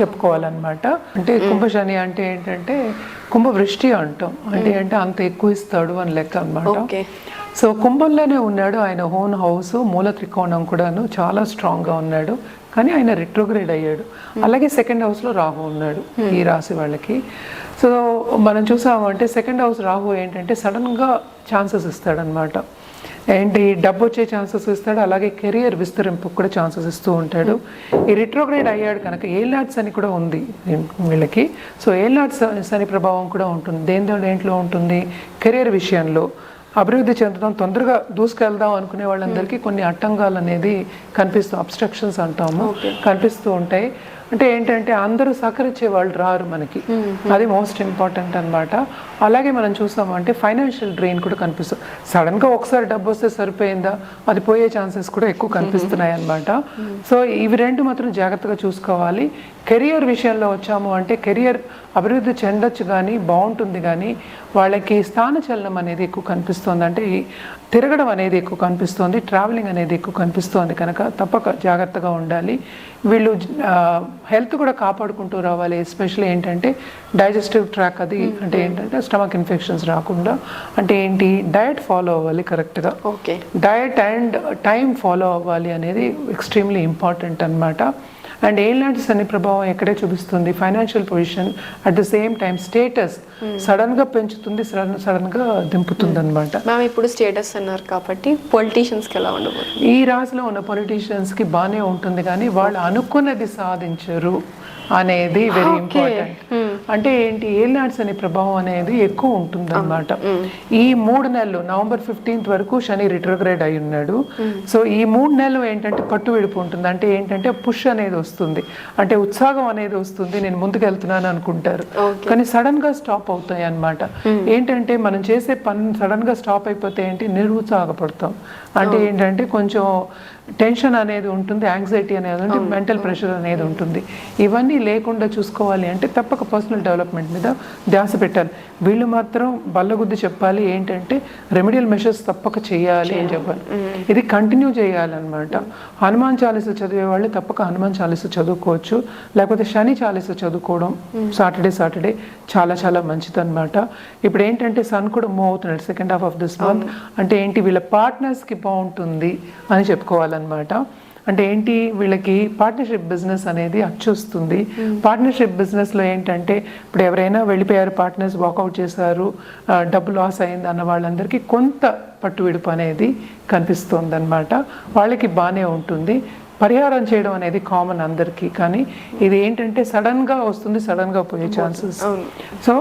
చెప్పుకోవాలన్నమాట. అంటే కుంభ శని అంటే ఏంటంటే కుంభ వృష్టి అంటాం అంటే అంటే అంత ఎక్కువ ఇస్తాడు అని లెక్క అన్నమాట. ఓకే. సో కుంభంలోనే ఉన్నాడు ఆయన ఓన్ హౌస్ మూల త్రికోణం కూడాను చాలా స్ట్రాంగ్గా ఉన్నాడు. కానీ ఆయన రిట్రోగ్రేడ్ అయ్యాడు. అలాగే సెకండ్ హౌస్లో రాహు ఉన్నాడు ఈ రాశి వాళ్ళకి. సో మనం చూసామంటే సెకండ్ హౌస్ రాహు ఏంటంటే సడన్గా ఛాన్సెస్ ఇస్తాడనమాట ఏంటి డబ్బు వచ్చే ఛాన్సెస్ ఇస్తాడు. అలాగే కెరియర్ విస్తరింపుకు కూడా ఛాన్సెస్ ఇస్తూ ఉంటాడు. ఈ రిట్రోగ్రేడ్ అయ్యాడు కనుక ఏలాట్స్ అని కూడా ఉంది వీళ్ళకి. సో ఏలాట్స్ అని ప్రభావం కూడా ఉంటుంది. దేంతో దేంట్లో ఉంటుంది? కెరియర్ విషయంలో. అభివృద్ధి చెందడం తొందరగా దూసుకెళ్దాం అనుకునే వాళ్ళందరికీ కొన్ని అట్టంగాలు అనేది కనిపిస్తూ అబ్స్ట్రక్షన్స్ అంటాము కనిపిస్తూ ఉంటాయి. అంటే ఏంటంటే అందరూ సహకరించే వాళ్ళు రారు మనకి. అది మోస్ట్ ఇంపార్టెంట్ అన్నమాట. అలాగే మనం చూసామంటే ఫైనాన్షియల్ డ్రెయిన్ కూడా కనిపిస్తుంది సడన్గా ఒకసారి డబ్బు వస్తే సరిపోయిందా? అది పోయే ఛాన్సెస్ కూడా ఎక్కువ కనిపిస్తున్నాయి అన్నమాట. సో ఇవి రెండు మాత్రం జాగ్రత్తగా చూసుకోవాలి. కెరియర్ విషయంలో వచ్చాము అంటే కెరియర్ అభివృద్ధి చెందొచ్చు కానీ బాగుంటుంది కానీ వాళ్ళకి స్థానచలనం అనేది ఎక్కువ కనిపిస్తుంది. అంటే తిరగడం అనేది ఎక్కువ కనిపిస్తుంది. ట్రావెలింగ్ అనేది ఎక్కువ కనిపిస్తుంది. కనుక తప్పక జాగ్రత్తగా ఉండాలి. వీళ్ళు హెల్త్ కూడా కాపాడుకుంటూ రావాలి ఎస్పెషల్లీ ఏంటంటే డైజెస్టివ్ ట్రాక్ అది అంటే ఏంటంటే స్టమక్ ఇన్ఫెక్షన్స్ రాకుండా అంటే ఏంటి డయట్ ఫాలో అవ్వాలి కరెక్ట్గా. Okay. Diet and time follow అవ్వాలి అనేది ఎక్స్ట్రీమ్లీ ఇంపార్టెంట్ అన్నమాట. అండ్ ఏలాంటి శని ప్రభావం ఎక్కడే చూపిస్తుంది? Financial position at the same time status సడన్గా పెంచుతుంది సడన్ సడన్గా దింపుతుంది అనమాట మ్యామ్ ఇప్పుడు స్టేటస్ అన్నారు కాబట్టి పొలిటీషియన్స్కి ఎలా ఉండబోతుంది? ఈ రాశిలో ఉన్న పొలిటీషియన్స్కి బాగానే ఉంటుంది కానీ వాళ్ళు అనుకున్నది సాధించరు అనేది వెరీ ఇంపార్టెంట్ అంటే ఏంటి ఏలినాడ్స్ అనే ప్రభావం అనేది ఎక్కువ ఉంటుంది అనమాట ఈ మూడు నెలలు నవంబర్ ఫిఫ్టీన్త్ వరకు శని రిట్రోగ్రేడ్ అయి ఉన్నాడు. సో ఈ మూడు నెలలు ఏంటంటే పట్టు విడుపు ఉంటుంది. అంటే ఏంటంటే పుష్ అనేది వస్తుంది. అంటే ఉత్సాహం అనేది వస్తుంది. నేను ముందుకు వెళ్తున్నాను అనుకుంటారు. కానీ సడన్గా స్టాప్ అవుతాయి అన్నమాట. ఏంటంటే మనం చేసే పని సడన్గా స్టాప్ అయిపోతే ఏంటి? నిరుత్సాహపడతాం. అంటే ఏంటంటే కొంచెం టెన్షన్ అనేది ఉంటుంది యాంగ్జైటీ అనేది ఉంటుంది మెంటల్ ప్రెషర్ అనేది ఉంటుంది. ఇవన్నీ లేకుండా చూసుకోవాలి అంటే తప్పక పర్సనల్ డెవలప్మెంట్ మీద ధ్యాస పెట్టాలి. వీళ్ళు మాత్రం బల్లగుద్ది చెప్పాలి ఏంటంటే రెమెడియల్ మెషర్స్ తప్పక చేయాలి అని చెప్పాలి. ఇది కంటిన్యూ చేయాలన్నమాట. హనుమాన్ చాలీస చదివే వాళ్ళు తప్పక హనుమాన్ చాలీస చదువుకోవచ్చు. లేకపోతే శని చాలీస చదువుకోవడం సాటర్డే సాటర్డే చాలా చాలా మంచిదన్నమాట. ఇప్పుడు ఏంటంటే సన్ కూడా మూవ్ అవుతున్నాడు second half of this month అంటే ఏంటి వీళ్ళ partners కి బాగుంటుంది అని చెప్పుకోవాలన్నమాట అంటే ఏంటి? వీళ్ళకి పార్ట్నర్షిప్ బిజినెస్ అనేది అచ్చొస్తుంది. పార్ట్నర్షిప్ బిజినెస్లో ఏంటంటే ఇప్పుడు ఎవరైనా వెళ్ళిపోయారు పార్ట్నర్స్ వాకౌట్ చేశారు డబ్బు లాస్ అయింది అన్న వాళ్ళందరికీ కొంత పట్టు విడుపు అనేది కనిపిస్తుంది అనమాట వాళ్ళకి బాగానే ఉంటుంది. పరిహారం చేయడం అనేది కామన్ అందరికీ. కానీ ఇది ఏంటంటే సడన్గా వస్తుంది సడన్గా పోయే ఛాన్సెస్ సో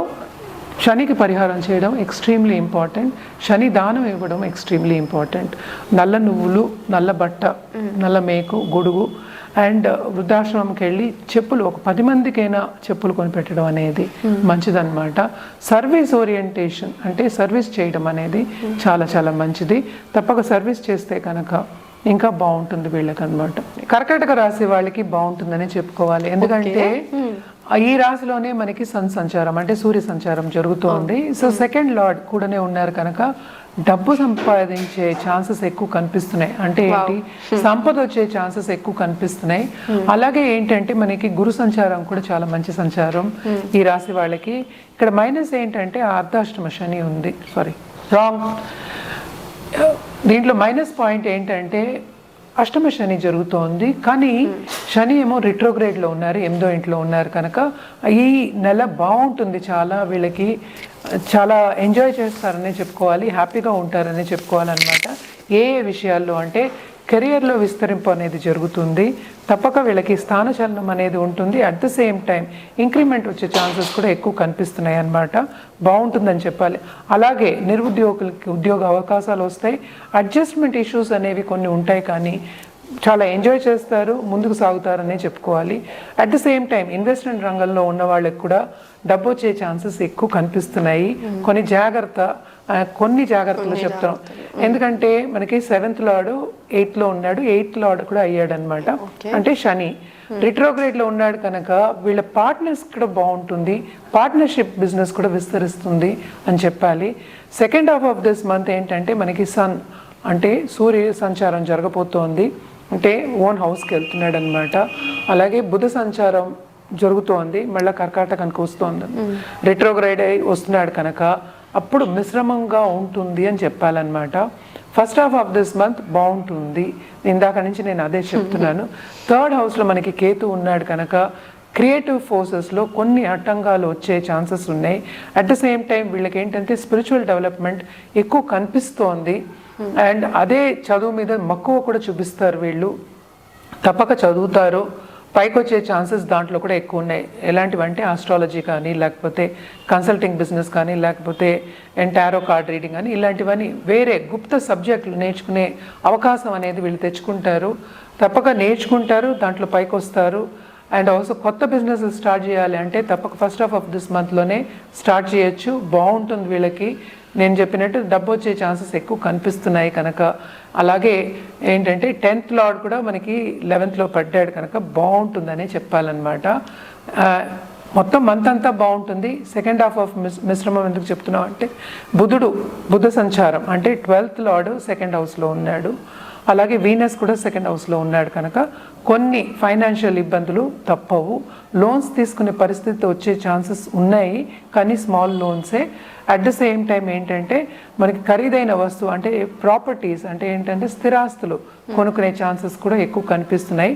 శనికి పరిహారం చేయడం ఎక్స్ట్రీమ్లీ ఇంపార్టెంట్ శని దానం ఇవ్వడం ఎక్స్ట్రీమ్లీ ఇంపార్టెంట్ నల్ల నువ్వులు నల్ల బట్ట నల్ల మేకు గొడుగు అండ్ వృద్ధాశ్రమంకి వెళ్ళి చెప్పులు ఒక పది మందికైనా చెప్పులు కొనిపెట్టడం అనేది మంచిదన్నమాట. సర్వీస్ ఓరియంటేషన్ అంటే సర్వీస్ చేయడం అనేది చాలా చాలా మంచిది. తప్పక సర్వీస్ చేస్తే కనుక ఇంకా బాగుంటుంది వీళ్ళకి అనమాట కర్కాటక రాశి వాళ్ళకి బాగుంటుందని చెప్పుకోవాలి. ఎందుకంటే ఈ రాశిలోనే మనకి సన్ సంచారం అంటే సూర్య సంచారం జరుగుతోంది సో సెకండ్ లార్డ్ కూడానే ఉన్నారు కనుక డబ్బు సంపాదించే ఛాన్సెస్ ఎక్కువ కనిపిస్తున్నాయి. అంటే ఏంటి? సంపద వచ్చే ఛాన్సెస్ ఎక్కువ కనిపిస్తున్నాయి. అలాగే ఏంటంటే మనకి గురు సంచారం కూడా చాలా మంచి సంచారం ఈ రాశి వాళ్ళకి. ఇక్కడ మైనస్ ఏంటంటే అర్ధాష్టమ శని ఉంది. సారీ రాంగ్ దీంట్లో మైనస్ పాయింట్ ఏంటంటే అష్టమ శని జరుగుతోంది కానీ శని ఏమో రిట్రోగ్రేడ్లో ఉన్నారు ఎనిమిదో ఇంట్లో ఉన్నారు కనుక ఈ నెల బాగుంటుంది చాలా వీళ్ళకి చాలా ఎంజాయ్ చేస్తారనే చెప్పుకోవాలి హ్యాపీగా ఉంటారనే చెప్పుకోవాలన్నమాట. ఏ ఏ విషయాల్లో అంటే కెరియర్లో విస్తరింపు అనేది జరుగుతుంది తప్పక వీళ్ళకి స్థానచలనం అనేది ఉంటుంది. At the same time increment వచ్చే ఛాన్సెస్ కూడా ఎక్కువ కనిపిస్తున్నాయి అన్నమాట. బాగుంటుందని చెప్పాలి. అలాగే నిరుద్యోగులకి ఉద్యోగ అవకాశాలు వస్తాయి. అడ్జస్ట్మెంట్ ఇష్యూస్ అనేవి కొన్ని ఉంటాయి కానీ చాలా ఎంజాయ్ చేస్తారు ముందుకు సాగుతారనే చెప్పుకోవాలి. At the same time investment రంగంలో ఉన్న వాళ్ళకి కూడా డబ్బు వచ్చే ఛాన్సెస్ ఎక్కువ కనిపిస్తున్నాయి. కొన్ని జాగ్రత్త కొన్ని జాగ్రత్తలు చెప్తాం. ఎందుకంటే మనకి సెవెంత్ లార్డు ఎయిత్లో ఉన్నాడు ఎయిత్ లార్డ్ కూడా అయ్యాడు అనమాట అంటే శని. రిట్రోగ్రేడ్లో ఉన్నాడు కనుక వీళ్ళ పార్ట్నర్స్ కూడా బాగుంటుంది పార్ట్నర్షిప్ బిజినెస్ కూడా విస్తరిస్తుంది అని చెప్పాలి. Second half of this month ఏంటంటే మనకి సన్ అంటే సూర్య సంచారం జరగబోతోంది. అంటే ఓన్ హౌస్కి వెళ్తున్నాడు అనమాట అలాగే బుధ సంచారం జరుగుతోంది మళ్ళీ కర్కాటకానికి వస్తోంది. రిట్రోగ్రైడ్ అయి వస్తున్నాడు కనుక అప్పుడు మిశ్రమంగా ఉంటుంది అని చెప్పాలన్నమాట. First half of this month బాగుంటుంది. ఇందాక నుంచి నేను అదే చెప్తున్నాను. థర్డ్ హౌస్లో మనకి కేతు ఉన్నాడు కనుక క్రియేటివ్ ఫోర్సెస్లో కొన్ని ఆటంకాలు వచ్చే ఛాన్సెస్ ఉన్నాయి. అట్ ద సేమ్ టైం వీళ్ళకి ఏంటంటే స్పిరిచువల్ డెవలప్మెంట్ ఎక్కువ కనిపిస్తోంది. అండ్ అదే చదువు మీద మక్కువ కూడా చూపిస్తారు వీళ్ళు. తప్పక చదువుతారు. పైకి వచ్చే ఛాన్సెస్ దాంట్లో కూడా ఎక్కువ ఉన్నాయి. ఎలాంటివంటే ఆస్ట్రాలజీ కానీ లేకపోతే కన్సల్టింగ్ బిజినెస్ కానీ లేకపోతే ఎంటారో కార్డ్ రీడింగ్ కానీ ఇలాంటివన్నీ వేరే గుప్త సబ్జెక్టులు నేర్చుకునే అవకాశం అనేది వీళ్ళు తెచ్చుకుంటారు. తప్పక నేర్చుకుంటారు దాంట్లో పైకి వస్తారు అండ్ ఆల్సో కొత్త బిజినెస్ స్టార్ట్ చేయాలి అంటే తప్పక ఫస్ట్ హాఫ్ ఆఫ్ దిస్ మంత్లోనే స్టార్ట్ చేయొచ్చు. బాగుంటుంది వీళ్ళకి. నేను చెప్పినట్టు డబ్బు వచ్చే ఛాన్సెస్ ఎక్కువ కనిపిస్తున్నాయి కనుక. అలాగే ఏంటంటే టెన్త్ లార్డ్ కూడా మనకి లెవెన్త్లో పడ్డాడు కనుక బాగుంటుందనే చెప్పాలన్నమాట. మొత్తం మంత్ అంతా బాగుంటుంది. సెకండ్ హాఫ్ ఆఫ్ మిస్ మిశ్రమం ఎందుకు చెప్తున్నాం అంటే బుధుడు బుధ సంచారం అంటే ట్వెల్త్ లార్డ్ సెకండ్ హౌస్లో ఉన్నాడు. అలాగే వీనస్ కూడా సెకండ్ హౌస్లో ఉన్నాడు కనుక కొన్ని ఫైనాన్షియల్ ఇబ్బందులు తప్పవు. లోన్స్ తీసుకునే పరిస్థితి వచ్చే ఛాన్సెస్ ఉన్నాయి కానీ స్మాల్ లోన్సే అట్ ద సేమ్ టైం ఏంటంటే మనకి ఖరీదైన వస్తువు అంటే ప్రాపర్టీస్ అంటే ఏంటంటే స్థిరాస్తులు కొనుక్కునే ఛాన్సెస్ కూడా ఎక్కువ కనిపిస్తున్నాయి.